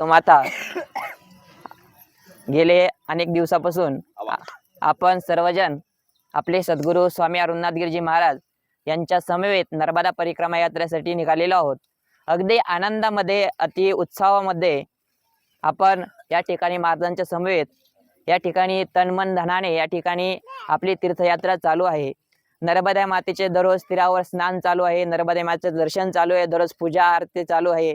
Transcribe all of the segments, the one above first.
तो माता गेले अनेक दिवसापासून आपण सर्वजण आपले सद्गुरू स्वामी अरुणनाथगिरीजी महाराज यांच्या समवेत नर्मदा परिक्रमा यात्रेसाठी निघालेलो आहोत. अगदी आनंदामध्ये अति उत्साहामध्ये आपण या ठिकाणी महाराजांच्या समवेत या ठिकाणी तनमन धनाने या ठिकाणी आपली तीर्थयात्रा चालू आहे. नर्मदा मातेचे दररोज तीरावर स्नान चालू आहे. नर्मदा मातेचं दर्शन चालू आहे. दररोज पूजा आरती चालू आहे.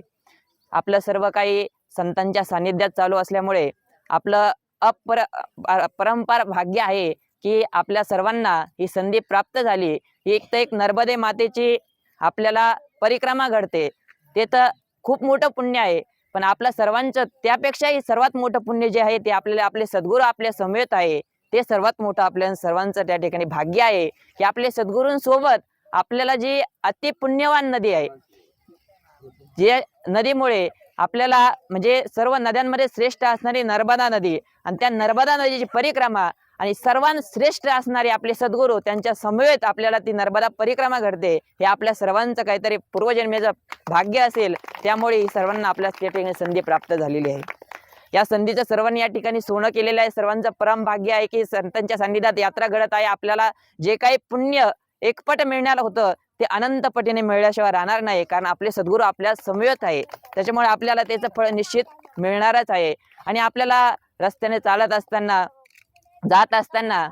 आपलं सर्व काही संतांच्या सानिध्यात चालू असल्यामुळे आपलं अपर अ- परंपार भाग्य आहे की आपल्या सर्वांना ही संधी प्राप्त झाली. ही एक तर एक नर्मदे मातेची आपल्याला परिक्रमा घडते. ते तर खूप मोठं पुण्य आहे. पण आपल्या सर्वांचं त्यापेक्षाही सर्वात मोठं पुण्य जे आहे ते आपल्याला आपले सद्गुरू आपल्या समवेत आहे. ते सर्वात मोठं आपल्या सर्वांचं त्या ठिकाणी भाग्य आहे की आपले सद्गुरूंसोबत आपल्याला जी अति पुण्यवान नदी आहे. जे नदीमुळे आपल्याला म्हणजे सर्व नद्यांमध्ये श्रेष्ठ असणारी नर्मदा नदी आणि त्या नर्मदा नदीची परिक्रमा आणि सर्वांत श्रेष्ठ असणारे आपले सद्गुरू त्यांच्या समवेत आपल्याला ती नर्मदा परिक्रमा घडते हे आपल्या सर्वांचं काहीतरी पूर्वजन्मेचं भाग्य असेल त्यामुळे ही सर्वांना आपल्या ठिकाणी संधी प्राप्त झालेली आहे. या संधीचं सर्वांनी या ठिकाणी सोनं केलेलं आहे सर्वांचं परम भाग्य आहे की संतांच्या सान्निध्यात यात्रा घडत आहे. आपल्याला जे काही पुण्य एकपट मिळणार होतं ते अनंतपटीने मिळल्याशिवाय राहणार नाही कारण आपले सद्गुरू आपल्या समवेत आहे. त्याच्यामुळे आपल्याला त्याचं फळ निश्चित मिळणारच आहे. आणि आपल्याला रस्त्याने चालत असताना जात असताना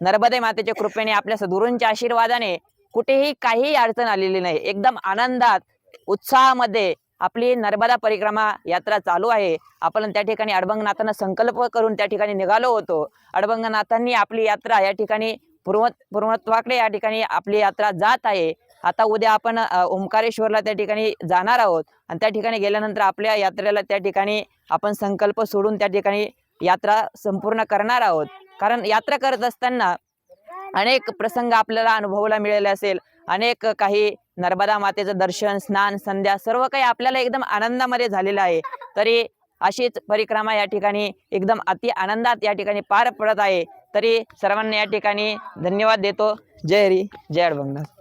नर्मदे मातेच्या कृपेने आपल्या सद्गुरूंच्या आशीर्वादाने कुठेही काही अडचण आलेली नाही. एकदम आनंदात उत्साहामध्ये आपली नर्मदा परिक्रमा यात्रा चालू आहे. आपण त्या ठिकाणी अडबंगनाथांना संकल्प करून त्या ठिकाणी निघालो होतो. अडबंगनाथांनी आपली यात्रा या ठिकाणी पूर्व पूर्णत्वाकडे या ठिकाणी आपली यात्रा जात आहे. आता उद्या आपण ओंकारेश्वरला त्या ठिकाणी जाणार आहोत. आणि त्या ठिकाणी गेल्यानंतर आपल्या यात्रेला त्या ठिकाणी आपण संकल्प सोडून त्या ठिकाणी यात्रा संपूर्ण करणार आहोत. कारण यात्रा करत असताना अनेक प्रसंग आपल्याला अनुभवायला मिळाले असेल. अनेक काही नर्मदा मातेचं दर्शन स्नान संध्या सर्व काही आपल्याला एकदम आनंदामध्ये झालेलं आहे. तरी अशीच परिक्रमा या ठिकाणी एकदम अति आनंदात या ठिकाणी पार पडत आहे. तरी सर्वांना या ठिकाणी धन्यवाद देतो. जय हरी जय अडबंगनाथ